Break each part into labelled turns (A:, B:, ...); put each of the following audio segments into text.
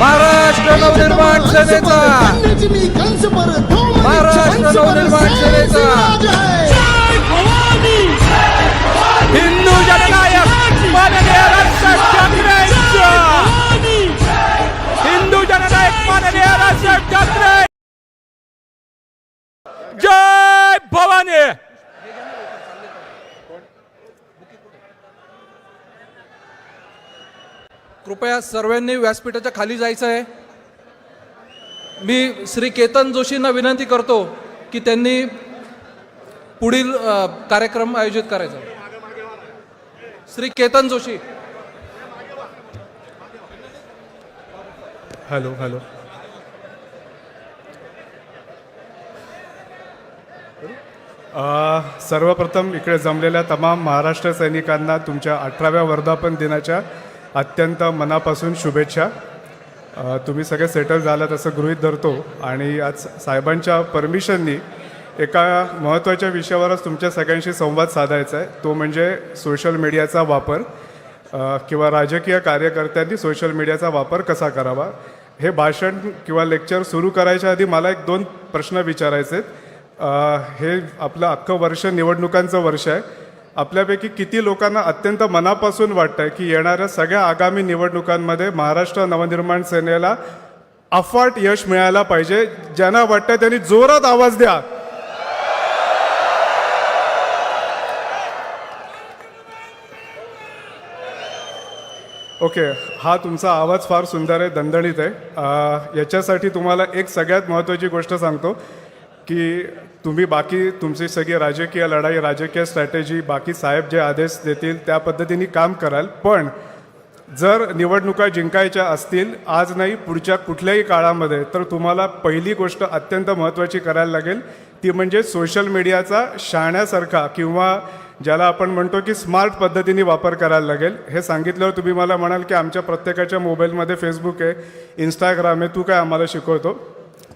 A: महाराष्ट्र नवनिर्माण सेनेचा. महाराष्ट्र नवनिर्माण सेनेचा. हिंदू जननायक माननीय राजसाहेब ठाकरे हिंदू जननायक माननीय राजसाहेब ठाकरे. जय भवानी. कृपया सर्वांनी व्यासपीठाच्या खाली जायचं आहे मी श्री केतन जोशींना विनंती करतो की त्यांनी पुढील कार्यक्रम आयोजित करायचा. श्री केतन जोशी.
B: Hello hello. सर्वप्रथम इकडे जमलेल्या तमाम महाराष्ट्र सैनिकांना तुमच्या अठराव्या वर्धापन दिनाच्या अत्यंत मनापासून शुभेच्छा. तुम्ही सगळे सेटल झालात असं गृहीत धरतो. आणि आज साहेबांच्या परमिशननी एका महत्त्वाच्या विषयावरच तुमच्या सगळ्यांशी संवाद साधायचा आहे. तो म्हणजे सोशल मीडियाचा वापर किंवा राजकीय कार्यकर्त्यांनी सोशल मीडियाचा वापर कसा करावा? हे भाषण किंवा लेक्चर सुरू करायच्या आधी मला एक दोन प्रश्न विचारायचे आहेत. हे आपलं अख्खं वर्ष निवडणुकांचं वर्ष आहे. आपल्यापैकी किती लोकांना अत्यंत मनापासून वाटतं आहे की येणाऱ्या सगळ्या आगामी निवडणुकांमध्ये महाराष्ट्र नवनिर्माण सेनेला अफाट यश मिळायला पाहिजे. ज्यांना वाटतं त्यांनी जोरात आवाज द्या. ओके हा तुमचा आवाज फार सुंदर आहे दणदणीत आहे. याच्यासाठी तुम्हाला एक सगळ्यात महत्त्वाची गोष्ट सांगतो की तुम्ही बाकी तुमची सगळी राजकीय लढाई राजकीय स्ट्रॅटेजी बाकी साहेब जे आदेश देतील त्या पद्धतीने काम कराल. पण जर निवडणुका जिंकायच्या असतील आज नाही पुढच्या कुठल्याही काळामध्ये तर तुम्हाला पहिली गोष्ट अत्यंत महत्त्वाची करायला लागेल. ती म्हणजे सोशल मीडियाचा शाण्यासारखा किंवा ज्याला आपण म्हणतो की स्मार्ट पद्धतीने वापर करायला लागेल. हे सांगितल्यावर तुम्ही मला म्हणाल की आमच्या प्रत्येकाच्या मोबाईलमध्ये फेसबुक आहे इंस्टाग्राम आहे तू काय आम्हाला शिकवतो?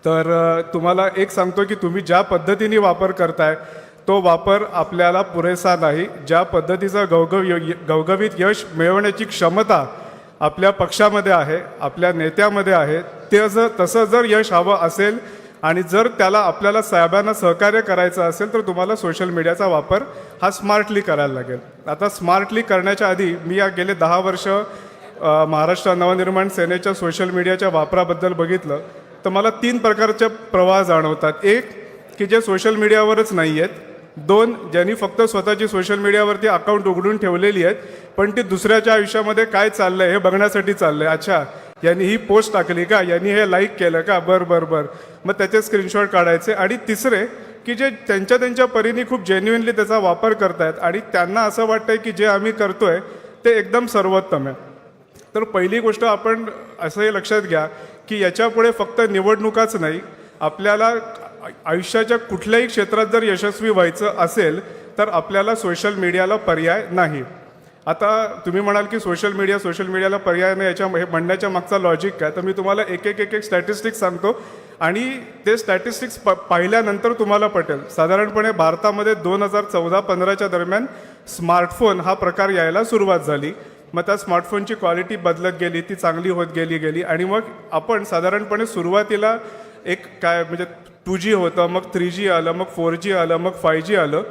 B: तर तुम्हाला एक सांगतो की तुम्ही ज्या पद्धतीने वापर करताय तो वापर आपल्याला पुरेसा नाही. ज्या पद्धतीचं गवगव य- गवगवीत यश मिळवण्याची क्षमता आपल्या पक्षामध्ये आहे आपल्या नेत्यामध्ये आहे ते जर तसं जर यश हवं असेल आणि जर त्याला आपल्याला साहेबांना सहकार्य करायचं असेल तर तुम्हाला सोशल मीडियाचा वापर हा स्मार्टली करायला लागेल. आता स्मार्टली करण्याच्या आधी मी या गेले दहा वर्ष महाराष्ट्र नवनिर्माण सेनेच्या सोशल मीडियाच्या वापराबद्दल बघितलं. तर मला तीन प्रकारचे प्रवाह जाणवतात. एक की जे सोशल मीडियावरच नाही आहेत दोन ज्यांनी फक्त स्वतःची सोशल मीडियावरती अकाउंट उघडून ठेवलेली आहेत पण ती दुसऱ्याच्या आयुष्यामध्ये काय चाललं आहे हे बघण्यासाठी चाललं आहे अच्छा यांनी ही पोस्ट टाकली का? यांनी हे लाईक केलं का? बर बर बर. मग त्याचे स्क्रीनशॉट काढायचे. आणि तिसरे की जे त्यांच्या त्यांच्या परीने खूप जेन्युइनली त्याचा वापर करतायत आणि त्यांना असं वाटतंय की जे आम्ही करतोय ते एकदम सर्वोत्तम आहे. तर पहिली गोष्ट आपण असंही लक्षात घ्या की याच्यापुढे फक्त निवडणुकाच नाही आपल्याला आयुष्याच्या कुठल्याही क्षेत्रात जर यशस्वी व्हायचं असेल तर आपल्याला सोशल मीडियाला पर्याय नाही. आता तुम्ही म्हणाल की सोशल मीडिया सोशल मीडियाला पर्याय नाही याच्या हे म्हणण्याच्या मागचा लॉजिक काय? तर मी तुम्हाला एक एक एक एक स्टॅटिस्टिक्स सांगतो. आणि ते स्टॅटिस्टिक्स प पाहिल्यानंतर तुम्हाला पटेल. साधारणपणे भारतामध्ये दोन हजार चौदा पंधराच्या दरम्यान स्मार्टफोन हा प्रकार यायला सुरुवात झाली. मग त्या स्मार्टफोनची क्वालिटी बदलत गेली ती चांगली होत गेली गेली. आणि मग आपण साधारणपणे सुरुवातीला एक काय म्हणजे टू जी होतं मग थ्री जी आलं मग फोर जी आलं मग फाय जी आलं.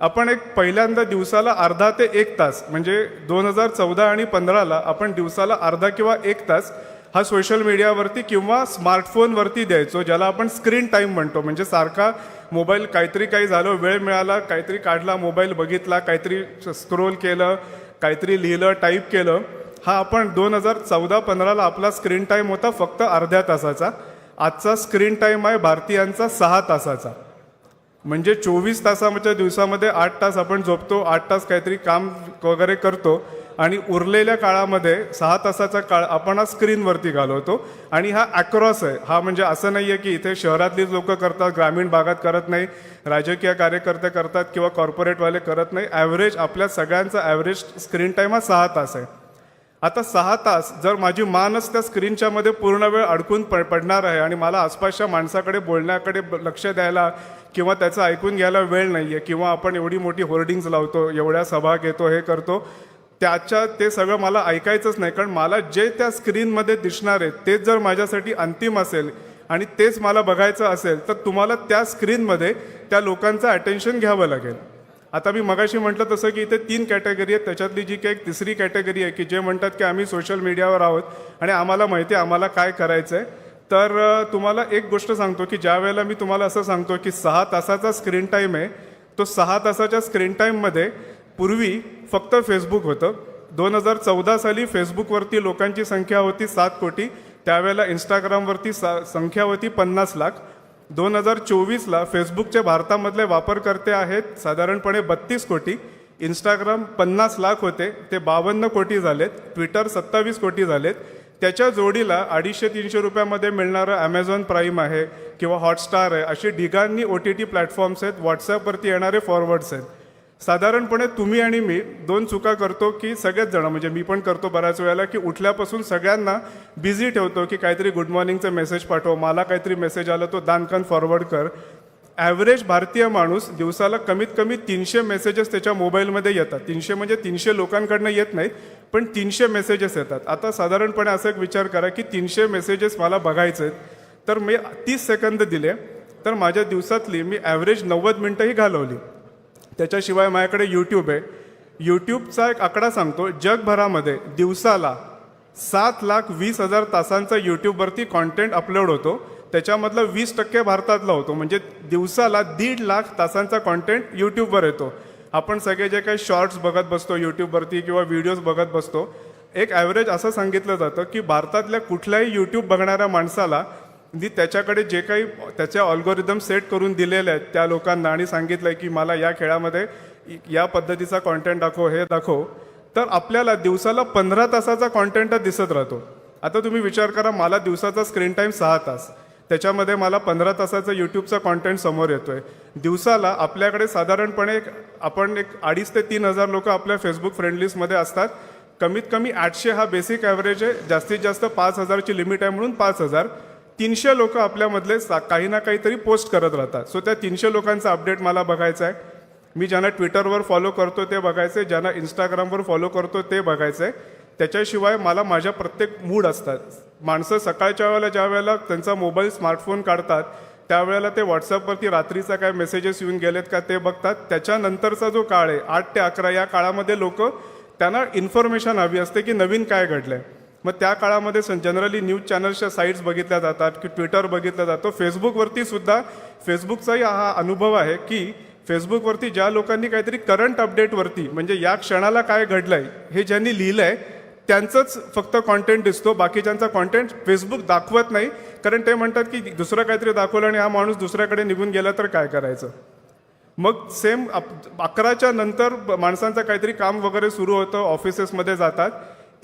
B: आपण एक पहिल्यांदा दिवसाला अर्धा ते एक तास म्हणजे दोन हजार चौदा आणि पंधराला आपण दिवसाला अर्धा किंवा एक तास हा सोशल मीडियावरती किंवा स्मार्टफोनवरती द्यायचो ज्याला आपण स्क्रीन टाईम म्हणतो. म्हणजे सारखा मोबाईल काहीतरी काही झालं वेळ मिळाला काहीतरी काढला मोबाईल बघितला काहीतरी स्क्रोल केलं काहीतरी लिहिलं टाईप केलं. हा आपण दोन हजार चौदा पंधराला आपला स्क्रीन टाईम होता फक्त अर्ध्या तासाचा. आजचा स्क्रीन टाईम आहे भारतीयांचा सहा तासाचा. म्हणजे चोवीस तासाच्या दिवसामध्ये आठ तास आपण झोपतो आठ तास काहीतरी काम वगैरे करतो. आणि उरलेल्या काळामध्ये सहा तासाचा काळ आपण हा स्क्रीनवरती घालवतो. आणि हा अक्रॉस आहे. हा म्हणजे असं नाही आहे की इथे शहरातलीच लोक करतात ग्रामीण भागात करत नाही राजकीय कार्यकर्ते करतात किंवा कॉर्पोरेटवाले करत नाही. ॲव्हरेज आपल्या सगळ्यांचा ॲव्हरेज स्क्रीन टाईम हा सहा तास आहे. आता सहा तास जर माझी मानच त्या स्क्रीनच्या मध्ये पूर्ण वेळ अडकून प पडणार आहे आणि मला आसपासच्या माणसाकडे बोलण्याकडे ब- लक्ष द्यायला किंवा त्याचं ऐकून घ्यायला वेळ नाही आहे किंवा आपण एवढी मोठी होर्डिंग्ज लावतो एवढ्या सभा घेतो हे करतो त्याच्या ते सगळं मला ऐकायचंच नाही कारण मला जे त्या स्क्रीनमध्ये दिसणार आहे तेच जर माझ्यासाठी अंतिम असेल आणि तेच मला बघायचं असेल तर तुम्हाला त्या स्क्रीनमध्ये त्या लोकांचं अटेन्शन घ्यावं लागेल. आता मी मगाशी म्हटलं तसं की इथे तीन कॅटेगरी आहेत त्याच्यातली जी काही तिसरी कॅटेगरी आहे की जे म्हणतात की आम्ही सोशल मीडियावर आहोत आणि आम्हाला माहिती आहे आम्हाला काय करायचं आहे तर तुम्हाला एक गोष्ट सांगतो की ज्या वेळेला मी तुम्हाला असं सांगतो की सहा तासाचा स्क्रीन टाईम आहे तो सहा तासाच्या स्क्रीन टाईममध्ये पूर्वी फक्त फेसबुक होतं. दोन हजार चौदा साली फेसबुकवरती लोकांची संख्या होती सात कोटी. त्यावेळेला इंस्टाग्रामवरती सा संख्या होती पन्नास लाख. दोन हजार चोवीसला फेसबुकचे भारतामधले वापरकर्ते आहेत साधारणपणे बत्तीस कोटी. इंस्टाग्राम पन्नास लाख होते ते बावन्न कोटी झालेत. ट्विटर सत्तावीस कोटी झालेत. त्याच्या जोडीला अडीचशे तीनशे रुपयामध्ये मिळणारं ॲमेझॉन प्राईम आहे किंवा हॉटस्टार आहे. अशी ढिगांनी ओ टी टी प्लॅटफॉर्म्स आहेत. व्हॉट्सॲपवरती येणारे फॉरवर्ड्स आहेत. साधारणपणे तुम्ही आणि मी दोन चुका करतो की सगळेच जण म्हणजे मी पण करतो बऱ्याच वेळेला की उठल्यापासून सगळ्यांना बिझी ठेवतो की काहीतरी गुड मॉर्निंगचं मेसेज पाठव मला काहीतरी मेसेज आला तो दानकन फॉरवर्ड कर. ॲव्हरेज भारतीय माणूस दिवसाला कमीत कमी तीनशे मेसेजेस त्याच्या मोबाईलमध्ये येतात. तीनशे म्हणजे तीनशे लोकांकडनं येत नाहीत पण तीनशे मेसेजेस येतात. आता साधारणपणे असं एक विचार करा की तीनशे मेसेजेस मला बघायचे आहेत तर मी तीस सेकंद दिले तर माझ्या दिवसातली मी ॲव्हरेज नव्वद मिनटंही घालवली. त्याच्याशिवाय माझ्याकडे यूट्यूब आहे. यूट्यूबचा एक आकडा सांगतो जगभरामध्ये दिवसाला सात लाख वीस हजार तासांचा यूट्यूबवरती कॉन्टेंट अपलोड होतो. त्याच्यामधला वीस टक्के भारतातला होतो. म्हणजे दिवसाला दीड लाख तासांचा कॉन्टेंट यूट्यूबवर येतो. आपण सगळे जे काही शॉर्ट्स बघत बसतो यूट्यूबवरती किंवा व्हिडिओज बघत बसतो एक ॲव्हरेज असं सांगितलं जातं की भारतातल्या कुठल्याही यूट्यूब बघणाऱ्या माणसाला मी त्याच्याकडे जे काही त्याचे ऑल्गोरिदम सेट करून दिलेले आहेत त्या लोकांना आणि सांगितलं आहे की मला या खेळामध्ये या पद्धतीचा कॉन्टेंट दाखव हे दाखव. तर आपल्याला दिवसाला पंधरा तासाचा कॉन्टेंट दिसत राहतो. आता तुम्ही विचार करा मला दिवसाचा स्क्रीन टाईम सहा तास. त्याच्यामध्ये मला पंधरा तासाचा यूट्यूबचा कॉन्टेंट समोर येतोय. दिवसाला आपल्याकडे साधारणपणे एक आपण एक अडीच ते तीन हजार लोक आपल्या फेसबुक फ्रेंडलिस्टमध्ये असतात. कमीत कमी आठशे हा बेसिक ॲव्हरेज आहे. जास्तीत जास्त पाच हजारची लिमिट आहे म्हणून पाच हजार. तीनशे लोक आपल्यामधले सा काही ना काहीतरी पोस्ट करत राहतात. सो त्या तीनशे लोकांचा अपडेट मला बघायचा आहे. मी ज्यांना ट्विटरवर फॉलो करतो ते बघायचं आहे. ज्यांना इंस्टाग्रामवर फॉलो करतो ते बघायचं आहे. त्याच्याशिवाय मला माझ्या प्रत्येक मूड असतात. माणसं सकाळच्या वेळेला ज्या वेळेला त्यांचा मोबाईल स्मार्टफोन काढतात त्यावेळेला ते व्हॉट्सअपवरती रात्रीचा काय मेसेजेस येऊन गेलेत का ते बघतात. त्याच्यानंतरचा जो काळ आहे आठ ते अकरा या काळामध्ये लोक त्यांना इन्फॉर्मेशन हवी असते की नवीन काय घडलं आहे मग त्या काळामध्ये जनरली न्यूज चॅनल्सच्या साईट्स बघितल्या जातात की ट्विटर बघितलं जातो. फेसबुकवरती सुद्धा फेसबुकचाही हा अनुभव आहे की फेसबुकवरती ज्या लोकांनी काहीतरी करंट अपडेटवरती म्हणजे या क्षणाला काय घडलंय हे ज्यांनी लिहिलं आहे त्यांचंच फक्त कॉन्टेंट दिसतो. बाकीच्यांचा कॉन्टेंट फेसबुक दाखवत नाही कारण ते म्हणतात की दुसरं काहीतरी दाखवलं आणि हा माणूस दुसऱ्याकडे निघून गेला तर काय करायचं? मग सेम अकराच्या नंतर माणसांचं काहीतरी काम वगैरे सुरू होतं ऑफिसेसमध्ये जातात.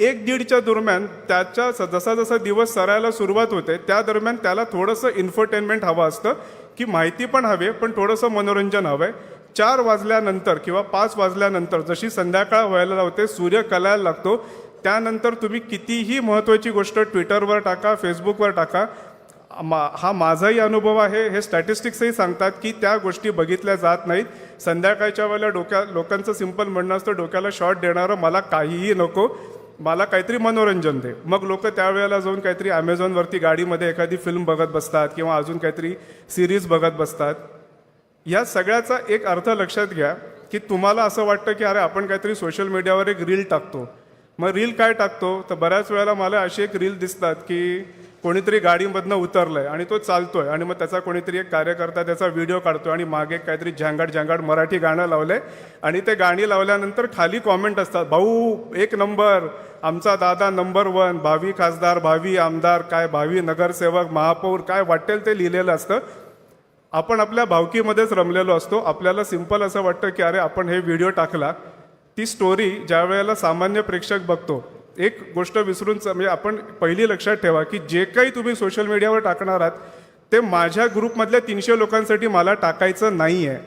B: एक दीडच्या दरम्यान त्याच्या स- जसा जसा दिवस सरायला सुरुवात होते त्या दरम्यान त्याला थोडंसं इन्फरटेनमेंट हवं असतं की माहिती पण हवी आहे, पण थोडंसं मनोरंजन हवं आहे. चार वाजल्यानंतर किंवा पाच वाजल्यानंतर जशी संध्याकाळ व्हायला लावते सूर्य कलायला लागतो त्यानंतर तुम्ही कितीही महत्त्वाची गोष्ट ट्विटरवर टाका फेसबुकवर टाका मा हा माझाही अनुभव आहे. हे स्टॅटिस्टिक्सही सांगतात की त्या गोष्टी बघितल्या जात नाहीत. संध्याकाळच्या वेळेला डोक्या लोकांचं सिंपल म्हणणं असतं डोक्याला शॉर्ट देणारं मला काहीही नको. मला काहीतरी मनोरंजन दे. मग लोक त्यावेळेला जाऊन काहीतरी ॲमेझॉनवरती गाडीमध्ये एखादी फिल्म बघत बसतात किंवा अजून काहीतरी सिरीज बघत बसतात. या सगळ्याचा एक अर्थ लक्षात घ्या की तुम्हाला असं वाटतं की अरे आपण काहीतरी सोशल मीडियावर एक रील टाकतो. मग रील काय टाकतो? तर बऱ्याच वेळेला मला अशी एक रील दिसतात की कोणीतरी गाडीमधनं उतरलंय आणि तो चालतोय आणि मग त्याचा कोणीतरी एक कार्यकर्ता त्याचा व्हिडिओ काढतोय आणि मागे काहीतरी झँगाट झँगाट मराठी गाणं लावलंय आणि ते गाणी लावल्यानंतर खाली कॉमेंट असतात भाऊ एक नंबर आमचा दादा नंबर वन भावी खासदार भावी आमदार काय भावी नगरसेवक महापौर काय वाटेल ते लिहिलेलं असतं. आपण आपल्या भावकीमध्येच रमलेलो असतो. आपल्याला सिंपल असं वाटतं की अरे आपण हे व्हिडिओ टाकला. ती स्टोरी ज्या वेळेला सामान्य प्रेक्षक बघतो एक गोष्ट विसरून म्हणजे आपण पहिली लक्षात ठेवा की जे काही तुम्ही सोशल मीडियावर टाकणार आहात ते माझ्या ग्रुपमधल्या तीनशे लोकांसाठी मला टाकायचं नाही आहे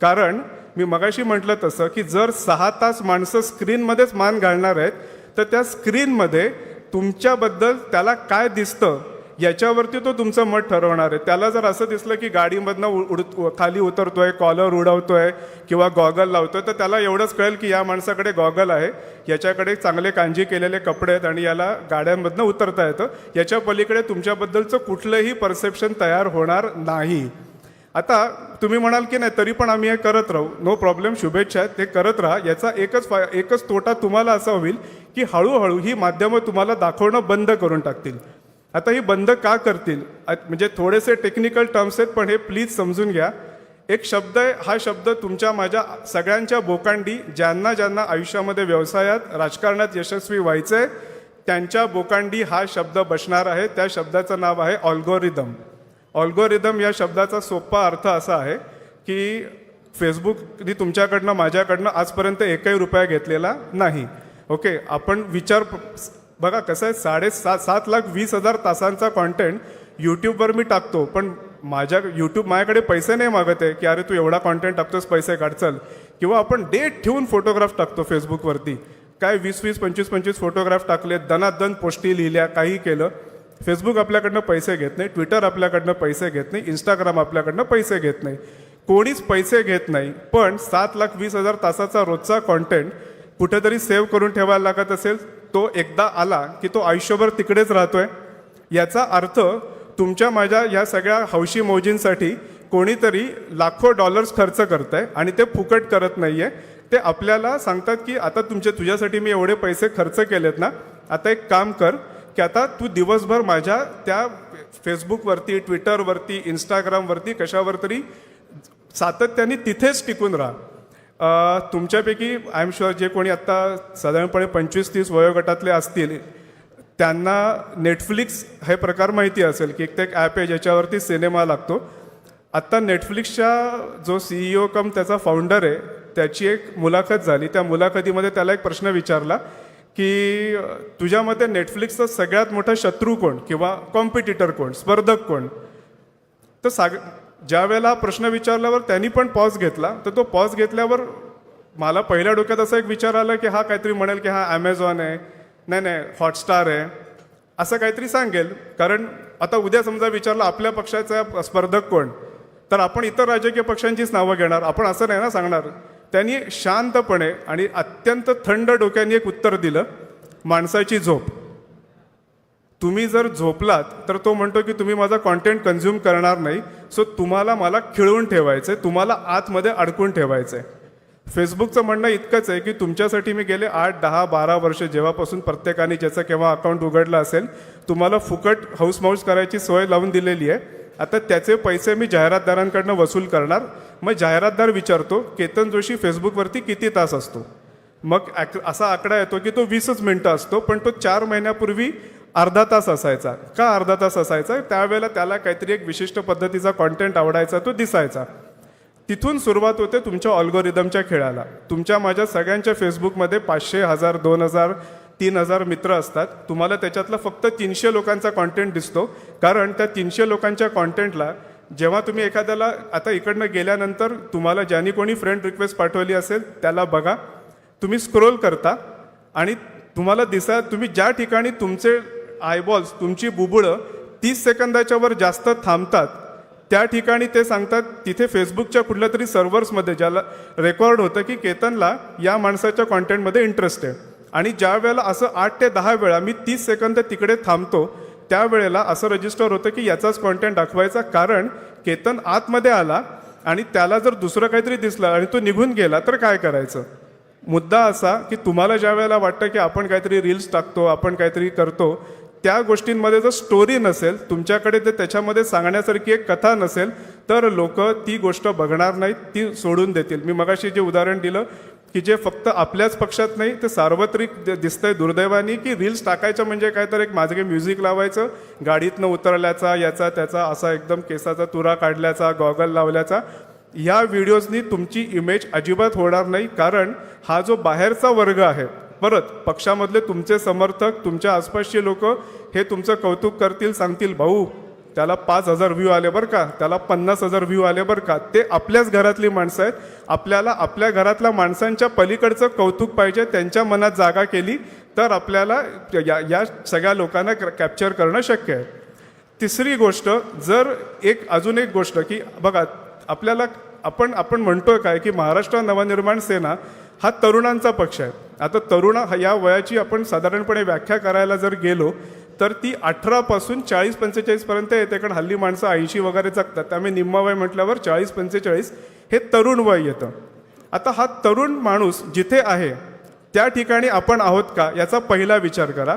B: कारण मी मगाशी म्हटलं तसं की जर सहा तास माणसं स्क्रीनमध्येच मान घालणार आहेत तर त्या स्क्रीनमध्ये तुमच्याबद्दल त्याला काय दिसतं याच्यावरती तो तुमचं मत ठरवणार आहे. त्याला जर असं दिसलं की गाडीमधनं उड खाली उतरतोय कॉलर उडवतोय किंवा गॉगल लावतोय तर त्याला एवढंच कळेल की या माणसाकडे गॉगल आहे. याच्याकडे चांगले कांजी केलेले कपडे आहेत आणि याला गाड्यांमधनं उतरता येतं. याच्या पलीकडे तुमच्याबद्दलचं कुठलंही परसेप्शन तयार होणार नाही. आता तुम्ही म्हणाल की नाही तरी पण आम्ही हे करत राहू. नो प्रॉब्लेम शुभेच्छा आहेत ते करत राहा. याचा एकच फाय एकच तोटा तुम्हाला असा होईल की हळूहळू ही माध्यमं तुम्हाला दाखवणं बंद करून टाकतील. आता ही बंद का करतील? म्हणजे थोडेसे टेक्निकल टर्म्स आहेत पण हे प्लीज समजून घ्या. एक शब्द आहे हा शब्द तुमच्या माझ्या सगळ्यांच्या बोकांडी ज्यांना ज्यांना आयुष्यामध्ये व्यवसायात राजकारणात यशस्वी व्हायचं आहे त्यांच्या बोकांडी हा शब्द बसणार आहे. त्या शब्दाचं नाव आहे ऑल्गोरिदम ऑल्गोरिदम या शब्दाचा सोपा अर्थ असा आहे की फेसबुकनी तुमच्याकडनं माझ्याकडनं आजपर्यंत एकही रुपया घेतलेला नाही. ओके आपण विचार बघा कसं आहे साडेसात सात लाख वीस हजार तासांचा कॉन्टेंट यूट्यूबवर मी टाकतो. पण माझ्या यूट्यूब माझ्याकडे पैसे नाही मागत आहे की अरे तू एवढा कॉन्टेंट टाकतोस पैसे काढचाल किंवा आपण डेट ठेवून फोटोग्राफ टाकतो फेसबुकवरती काय वीस वीस पंचवीस पंचवीस फोटोग्राफ टाकले दनादन पोस्टी लिहिल्या काही केलं. फेसबुक आपल्याकडनं पैसे घेत नाही ट्विटर आपल्याकडनं पैसे घेत नाही इंस्टाग्राम आपल्याकडनं पैसे घेत नाही. कोणीच पैसे घेत नाही पण सात लाख वीस हजार तासाचा रोजचा कॉन्टेंट कुठेतरी सेव्ह करून ठेवायला लागत असेल तो एकदा आला की तो आयुष्यभर तिकडेच राहतोय. याचा अर्थ तुमच्या माझ्या या सगळ्या हौशी मौजींसाठी कोणीतरी लाखो डॉलर्स खर्च करत आहे आणि ते फुकट करत नाही आहे ते आपल्याला सांगतात की आता तुमचे तुझ्यासाठी मी एवढे पैसे खर्च केलेत ना आता एक काम कर की आता तू दिवसभर माझ्या त्या फेसबुकवरती ट्विटरवरती इंस्टाग्रामवरती कशावर तरी सातत्याने तिथेच टिकून राहा. तुमच्यापैकी आय एम शुअर जे कोणी आत्ता साधारणपणे पंचवीस तीस वयोगटातले असतील त्यांना नेटफ्लिक्स हे प्रकार माहिती असेल की एक ते एक ॲप आहे ज्याच्यावरती सिनेमा लागतो. आत्ता नेटफ्लिक्सच्या जो सीईओ कम त्याचा फाउंडर आहे त्याची एक मुलाखत झाली. त्या मुलाखतीमध्ये त्याला एक प्रश्न विचारला की तुझ्यामध्ये नेटफ्लिक्सचा सगळ्यात मोठा शत्रू कोण किंवा कॉम्पिटिटर कोण? स्पर्धक कोण? तर साग ज्या वेळेला प्रश्न विचारल्यावर त्यांनी पण पॉज घेतला तर तो पॉज घेतल्यावर मला पहिल्या डोक्यात असा एक विचार आला की हा काहीतरी म्हणेल की हा ॲमेझॉन आहे नाही नाही हॉटस्टार आहे असं काहीतरी सांगेल. कारण आता उद्या समजा विचारलं आपल्या पक्षाचा स्पर्धक कोण तर आपण इतर राजकीय पक्षांचीच नावं घेणार. आपण असं नाही ना सांगणार. त्यांनी शांतपणे आणि अत्यंत थंड डोक्याने एक उत्तर दिलं माणसाची झोप. तुम्ही जर झोपलात तर तो म्हणतो की तुम्ही माझा कॉन्टेंट कन्झ्युम करणार नाही. सो तुम्हाला मला खिळवून ठेवायचं आहे तुम्हाला आतमध्ये अडकून ठेवायचं आहे फेसबुकचं म्हणणं इतकंच आहे की तुमच्यासाठी मी गेले आठ दहा बारा वर्ष जेव्हापासून प्रत्येकाने ज्याचं केव्हा अकाउंट उघडलं असेल तुम्हाला फुकट हाऊस माऊस करायची सोय लावून दिलेली आहे. आता त्याचे पैसे मी जाहिरातदारांकडनं वसूल करणार. मग जाहिरातदार विचारतो केतन जोशी फेसबुकवरती किती तास असतो? मग ॲक- असा आकडा येतो की तो वीसच मिनटं असतो पण तो चार महिन्यापूर्वी अर्धा तास असायचा. का अर्धा तास असायचा? त्यावेळेला त्याला काहीतरी एक विशिष्ट पद्धतीचा कॉन्टेंट आवडायचा तो दिसायचा. तिथून सुरुवात होते तुमच्या ऑल्गोरिदमच्या खेळाला. तुमच्या माझ्या सगळ्यांच्या फेसबुकमध्ये पाचशे हजार दोन हजार तीन हजार मित्र असतात. तुम्हाला त्याच्यातला फक्त तीनशे लोकांचा कॉन्टेंट दिसतो. कारण त्या तीनशे लोकांच्या कॉन्टेंटला जेव्हा तुम्ही एखाद्याला आता इकडनं गेल्यानंतर तुम्हाला ज्यांनी कोणी फ्रेंड रिक्वेस्ट पाठवली असेल त्याला बघा. तुम्ही स्क्रोल करता आणि तुम्हाला दिसा तुम्ही ज्या ठिकाणी तुमचे आयबॉल्स तुमची बुबुळं तीस सेकंदाच्या वर जास्त थांबतात. त्या ठिकाणी ते सांगतात तिथे फेसबुकच्या कुठल्या तरी सर्व्हर्समध्ये ज्याला रेकॉर्ड होतं की केतनला या माणसाच्या कॉन्टेंटमध्ये इंटरेस्ट आहे. आणि ज्या वेळेला असं आठ ते दहा वेळा मी तीस सेकंद तिकडे थांबतो त्यावेळेला असं रजिस्टर होतं की याचाच कॉन्टेंट दाखवायचा कारण केतन आतमध्ये आला आणि त्याला जर दुसरं काहीतरी दिसलं आणि तो निघून गेला तर काय करायचं? मुद्दा असा की तुम्हाला ज्या वेळेला वाटतं की आपण काहीतरी रील्स टाकतो आपण काहीतरी करतो त्या गोष्टींमध्ये जर स्टोरी नसेल तुमच्याकडे ते त्याच्यामध्ये सांगण्यासारखी एक कथा नसेल तर लोक ती गोष्ट बघणार नाहीत ती सोडून देतील. मी मगाशी जे उदाहरण दिलं की जे फक्त आपल्याच पक्षात नाही ते सार्वत्रिक दिसतंय दुर्दैवानी की रील्स टाकायचं म्हणजे काय तर एक माझं म्युझिक लावायचं गाडीतनं उतरल्याचा याचा त्याचा असा एकदम केसाचा तुरा काढल्याचा गॉगल लावल्याचा. या व्हिडिओजनी तुमची इमेज अजिबात होणार नाही कारण हा जो बाहेरचा वर्ग आहे परत पक्षामधले तुमचे समर्थक तुमच्या आसपासचे लोक हे तुमचं कौतुक करतील सांगतील भाऊ त्याला पाच हजार व्ह्यू आले बरं का? त्याला पन्नास हजार व्ह्यू आले बरं का? ते आपल्याच घरातली माणसं आहेत. आपल्याला आपल्या घरातल्या माणसांच्या पलीकडचं कौतुक पाहिजे त्यांच्या मनात जागा केली तर आपल्याला या या सगळ्या लोकांना कॅप्चर करणं शक्य आहे. तिसरी गोष्ट जर एक अजून एक गोष्ट की बघा आपल्याला आपण आपण म्हणतोय काय की महाराष्ट्र नवनिर्माण सेना हा तरुणांचा पक्ष आहे. आता तरुण या वयाची आपण साधारणपणे व्याख्या करायला जर गेलो तर ती अठरापासून चाळीस पंचेचाळीसपर्यंत येते कारण हल्ली माणसं ऐंशी वगैरे जगतात. त्यामुळे निम्मा वय म्हटल्यावर चाळीस पंचेचाळीस हे तरुण वय येतं. आता हा तरुण माणूस जिथे आहे त्या ठिकाणी आपण आहोत का? याचा पहिला विचार करा.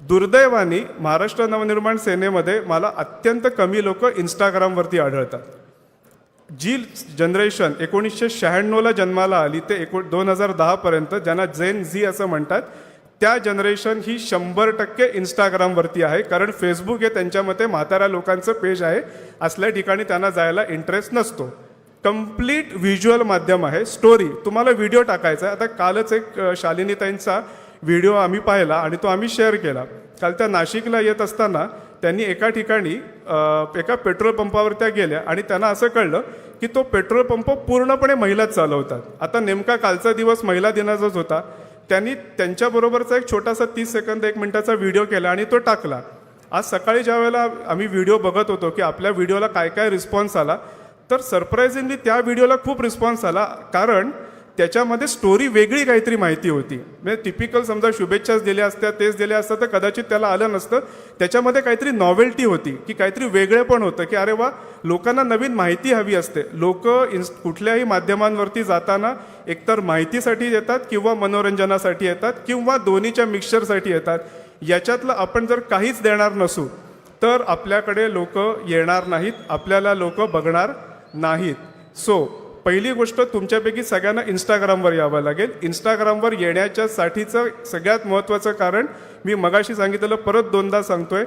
B: दुर्दैवानी महाराष्ट्र नवनिर्माण सेनेमध्ये मला अत्यंत कमी लोक इंस्टाग्रामवरती आढळतात. जी जनरेशन एकोणीसशे शहाण्णवला जन्माला आली ते एको दोन हजार दहापर्यंत ज्यांना जेन झी असं म्हणतात त्या जनरेशन ही शंभर टक्के इंस्टाग्रामवरती आहे. कारण फेसबुक हे त्यांच्या मते म्हाताऱ्या लोकांचं पेज आहे. असल्या ठिकाणी त्यांना जायला इंटरेस्ट नसतो. कंप्लीट व्हिज्युअल माध्यम आहे. स्टोरी तुम्हाला व्हिडिओ टाकायचा आहे. आता कालच एक शालिनीताईंचा व्हिडिओ आम्ही पाहिला आणि तो आम्ही शेअर केला. काल त्या नाशिकला येत असताना त्यांनी एका ठिकाणी एका पेट्रोल पंपावर त्या गेल्या आणि त्यांना असं कळलं की तो पेट्रोल पंप पूर्णपणे महिलाच चालवतात. आता नेमका कालचा दिवस महिला दिनाचाच होता. त्यांनी त्यांच्याबरोबरचा एक छोटासा तीस सेकंद एक मिनिटाचा व्हिडिओ केला आणि तो टाकला. आज सकाळी ज्या वेळेला आम्ही व्हिडिओ बघत होतो की आपल्या व्हिडिओला काय काय रिस्पॉन्स आला तर सरप्राईझिंगली त्या व्हिडिओला खूप रिस्पॉन्स आला. कारण त्याच्यामध्ये स्टोरी वेगळी काहीतरी माहिती होती. म्हणजे टिपिकल समजा शुभेच्छाच दिल्या असत्या तेच दिल्या असतं तर कदाचित त्याला आलं नसतं. त्याच्यामध्ये काहीतरी नॉवेल्टी होती की काहीतरी वेगळे पण होतं की अरे वा लोकांना नवीन माहिती हवी असते. लोक इन्स कुठल्याही माध्यमांवरती जाताना एकतर माहितीसाठी येतात किंवा मनोरंजनासाठी येतात किंवा दोन्हीच्या मिक्सचरसाठी येतात. याच्यातलं आपण जर काहीच देणार नसू तर आपल्याकडे लोक येणार नाहीत आपल्याला लोक बघणार नाहीत. सो पहिली गोष्ट तुमच्यापैकी सगळ्यांना इंस्टाग्रामवर यावं लागेल. इंस्टाग्रामवर येण्याच्या साठीचं सगळ्यात महत्त्वाचं कारण मी मगाशी सांगितलेलं परत दोनदा सांगतोय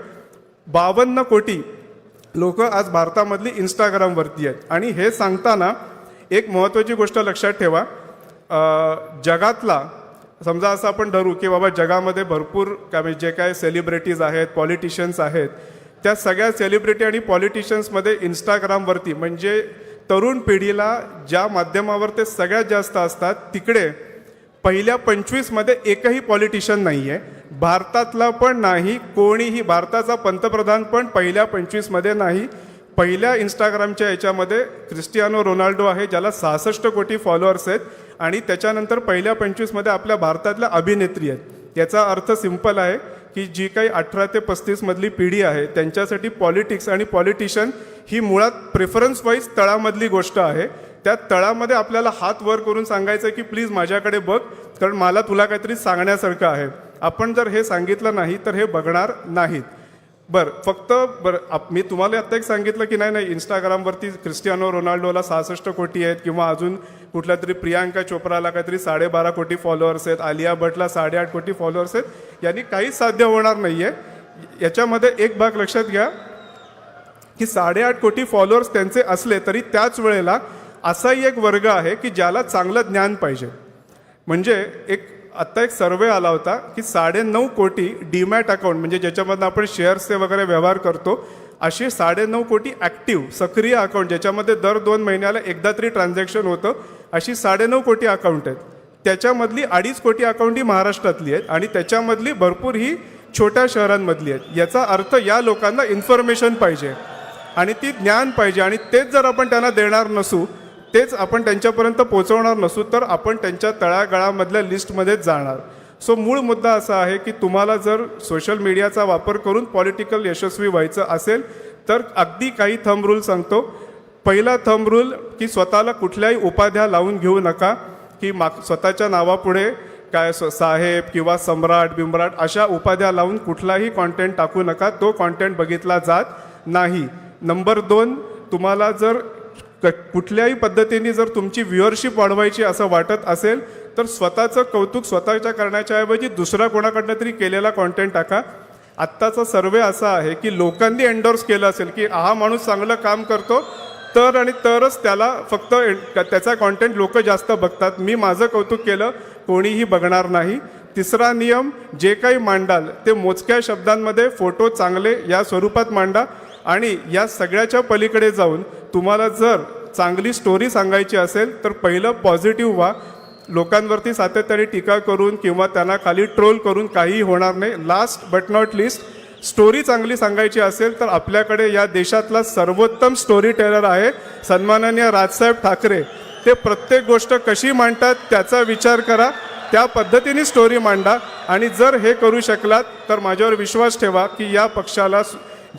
B: बावन्न कोटी लोक आज भारतामधली इंस्टाग्रामवरती आहेत. आणि हे सांगताना एक महत्त्वाची गोष्ट लक्षात ठेवा जगातला समजा असं आपण धरू की बाबा जगामध्ये भरपूर काय म्हणजे जे काय सेलिब्रिटीज आहेत पॉलिटिशियन्स आहेत त्या सगळ्या सेलिब्रिटी आणि पॉलिटिशियन्समध्ये इंस्टाग्रामवरती म्हणजे तरुण पिढीला ज्या माध्यमावर ते सगळ्यात जास्त असतात तिकडे पहिल्या पंचवीसमध्ये एकही पॉलिटिशियन नाही आहे भारतातला पण नाही कोणीही भारताचा पंतप्रधान पण पहिल्या पंचवीसमध्ये नाही. पहिल्या इंस्टाग्रामच्या याच्यामध्ये क्रिस्टियानो रोनाल्डो आहे ज्याला सहासष्ट कोटी फॉलोअर्स आहेत आणि त्याच्यानंतर पहिल्या पंचवीसमध्ये आपल्या भारतातल्या अभिनेत्री आहेत. याचा अर्थ सिंपल आहे. की जी काही अठरा ते पस्तीसमधली पिढी आहे त्यांच्यासाठी पॉलिटिक्स आणि पॉलिटिशियन ही मुळात प्रेफरन्स वाईज तळामधली गोष्ट आहे. त्या तळामध्ये आपल्याला हात वर करून सांगायचं की प्लीज माझ्याकडे बघ कारण मला तुला काहीतरी सांगण्यासारखं आहे. आपण जर हे सांगितलं नाही तर हे बघणार नाहीत. बरं फक्त बरं आप मी तुम्हाला आत्ता एक सांगितलं की नाही नाही इंस्टाग्रामवरती क्रिस्टियानो रोनाल्डोला सहासष्ट कोटी आहेत किंवा अजून कुठल्या तरी प्रियांका चोप्राला काहीतरी साडेबारा कोटी फॉलोअर्स आहेत आलिया भटला साडेआठ कोटी फॉलोअर्स आहेत यांनी काहीच साध्य होणार नाही आहे याच्यामध्ये एक भाग लक्षात घ्या की साडेआठ कोटी फॉलोअर्स त्यांचे असले तरी त्याच वेळेला असाही एक वर्ग आहे की ज्याला चांगलं ज्ञान पाहिजे. म्हणजे एक आत्ता एक सर्वे आला होता की साडेनऊ कोटी डीमॅट अकाउंट म्हणजे ज्याच्यामधनं आपण शेअर्सचे वगैरे व्यवहार करतो असे साडेनऊ कोटी ॲक्टिव्ह सक्रिय अकाउंट ज्याच्यामध्ये दर दोन महिन्याला एकदा तरी ट्रान्झॅक्शन होतं अशी साडेनऊ कोटी अकाउंट आहेत. त्याच्यामधली अडीच कोटी अकाउंट ही महाराष्ट्रातली आहेत आणि त्याच्यामधली भरपूर ही छोट्या शहरांमधली आहेत. याचा अर्थ या लोकांना इन्फॉर्मेशन पाहिजे आणि ती ज्ञान पाहिजे आणि तेच जर आपण त्यांना देणार नसू तेच आपण त्यांच्यापर्यंत पोहोचवणार नसू तर आपण त्यांच्या तळागाळामधल्या लिस्टमध्येच जाणार. सो मूळ मुद्दा असा आहे की तुम्हाला जर सोशल मीडियाचा वापर करून पॉलिटिकल यशस्वी व्हायचं असेल तर अगदी काही थंब रूल सांगतो. पहिला थंब रूल की स्वतःला कुठल्याही उपाध्या लावून घेऊ नका की मा स्वतःच्या नावापुढे काय स- साहेब किंवा सम्राट बिम्राट अशा उपाध्या लावून कुठलाही कॉन्टेंट टाकू नका. तो कॉन्टेंट बघितला जात नाही. नंबर दोन तुम्हाला जर तर कुठल्याही पद्धतीने जर तुमची व्ह्युअरशिप वाढवायची असं वाटत असेल तर स्वतःचं कौतुक स्वतःच्या करण्याच्या ऐवजी दुसऱ्या कोणाकडनं तरी केलेला कॉन्टेंट टाका. आत्ताचा सर्वे असा आहे की लोकांनी एन्डोर्स केलं असेल की हा माणूस चांगलं काम करतो तर आणि तरच त्याला फक्त त्याचा कॉन्टेंट लोक जास्त बघतात. मी माझं कौतुक केलं कोणीही बघणार नाही. तिसरा नियम जे काही मांडाल ते मोजक्या शब्दांमध्ये फोटो चांगले या स्वरूपात मांडा आणि या सगळ्याच्या पलीकडे जाऊन तुम्हाला जर चांगली स्टोरी सांगायची असेल तर पहिलं पॉझिटिव्ह व्हा. लोकांवरती सातत्याने टीका करून किंवा त्यांना खाली ट्रोल करून काहीही होणार नाही. Last but not list story चांगली सांगायची असेल तर आपल्याकडे या देशातला सर्वोत्तम स्टोरी टेलर आहे सन्माननीय राजसाहेब ठाकरे. ते प्रत्येक गोष्ट कशी मांडतात त्याचा विचार करा. त्या पद्धतीने स्टोरी मांडा. आणि जर हे करू शकलात तर माझ्यावर विश्वास ठेवा की या पक्षाला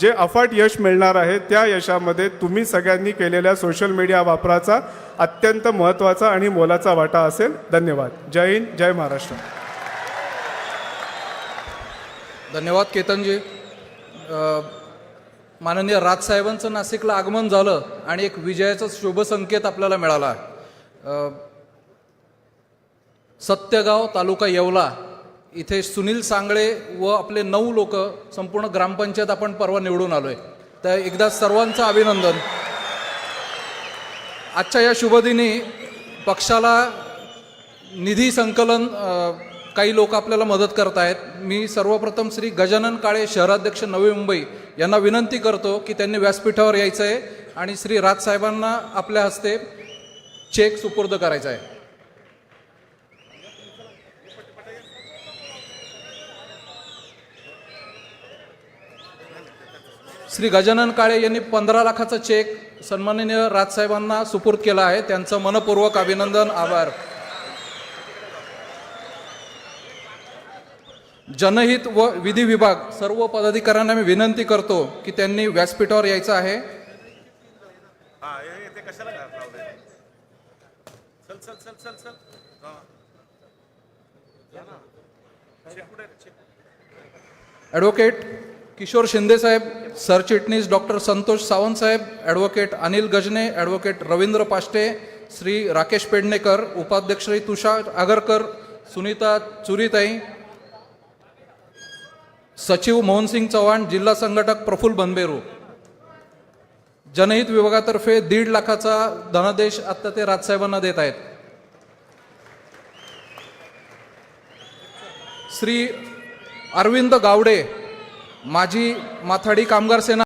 B: जे अफाट यश मिळणार आहे त्या यशामध्ये तुम्ही सगळ्यांनी केलेल्या सोशल मीडिया वापराचा अत्यंत महत्त्वाचा आणि मोलाचा वाटा असेल. धन्यवाद. जय हिंद जय महाराष्ट्र.
A: धन्यवाद केतनजी. माननीय राजसाहेबांचं नाशिकला आगमन झालं आणि एक विजयाचा शुभ संकेत आपल्याला मिळाला. सत्यगाव तालुका येवला. इथे सुनील सांगळे व आपले नऊ लोक संपूर्ण ग्रामपंचायत आपण परवा निवडून आलोय. तर एकदा सर्वांचं अभिनंदन. आजच्या या शुभदिनी पक्षाला निधी संकलन काही लोक आपल्याला मदत करत आहेत. मी सर्वप्रथम श्री गजानन काळे शहराध्यक्ष नवी मुंबई यांना विनंती करतो की त्यांनी व्यासपीठावर यायचं आहे आणि श्री राजसाहेबांना आपल्या हस्ते चेक सुपूर्द करायचा आहे. श्री गजानन काळे यांनी पंधरा लाखाचा चेक सन्माननीय राजसाहेबांना सुपूर्द केला आहे. त्यांचं मनपूर्वक अभिनंदन आभार. जनहित व विधी विभाग सर्व पदाधिकाऱ्यांना मी विनंती करतो की त्यांनी व्यासपीठावर यायचं आहे. ॲडव्होकेट किशोर शिंदे साहेब सरचिटणीस डॉक्टर संतोष सावंत साहेब ॲडव्होकेट अनिल गजने ॲडव्होकेट रवींद्र पाष्टे श्री राकेश पेडणेकर उपाध्यक्ष श्री तुषार आगरकर सुनीता चुरीताई सचिव मोहनसिंग चव्हाण जिल्हा संघटक प्रफुल्ल बनबेरू. जनहित विभागातर्फे दीड लाखाचा धनादेश आता ते राजसाहेबांना देत आहेत. श्री अरविंद गावडे माजी माथाडी कामगार सेना